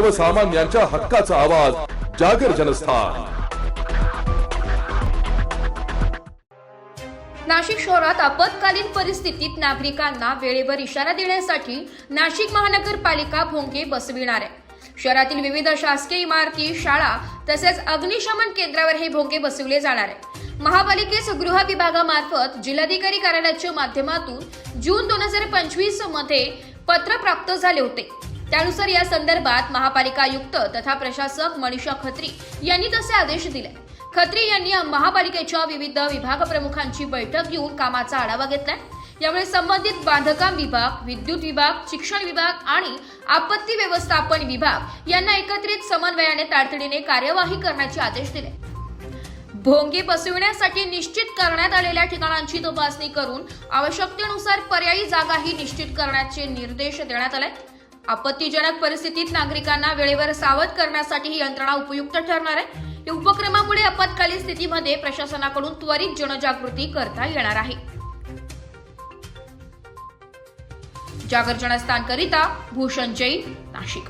सर्वसामान्यांच्या हक्काचा आवाज जागर जनस्थान. नाशिक शहरात आपत्कालीन परिस्थितीत नागरिकांना वेळेवर इशारा देण्यासाठी नाशिक महानगरपालिका भोंगे बसविणार आहे. शहरातील विविध शासकीय इमारती शाळा तसेच अग्निशमन केंद्रावर हे भोंगे बसविले जाणार आहे. महापालिकेस गृह विभागामार्फत जिल्हाधिकारी कार्यालयाच्या माध्यमातून जून दोन हजार पंचवीसमध्ये पत्र प्राप्त झाले होते. त्यानुसार या संदर्भात महापालिका आयुक्त तथा प्रशासक मनीषा खत्री यांनी तसे आदेश दिले. खत्री यांनी महापालिकेच्या विविध विभाग प्रमुखांची बैठक घेऊन कामाचा आढावा घेतलाय. यामुळे संबंधित बांधकाम विभाग विद्युत विभाग शिक्षण विभाग आणि आपत्ती व्यवस्थापन विभाग यांना एकत्रित समन्वयाने तातडीने कार्यवाही करण्याचे आदेश दिले. भोंगे बसविण्यासाठी निश्चित करण्यात आलेल्या ठिकाणांची तपासणी करून आवश्यकतेनुसार पर्यायी जागाही निश्चित करण्याचे निर्देश देण्यात आले. आपत्तीजनक परिस्थितीत नागरिकांना वेळेवर सावध करण्यासाठी ही यंत्रणा उपयुक्त ठरणार आहे. या उपक्रमामुळे आपत्कालीन स्थितीमध्ये प्रशासनाकडून त्वरित जनजागृती करता येणार आहे. जागर जनस्थानकरिता भूषण जैन नाशिक.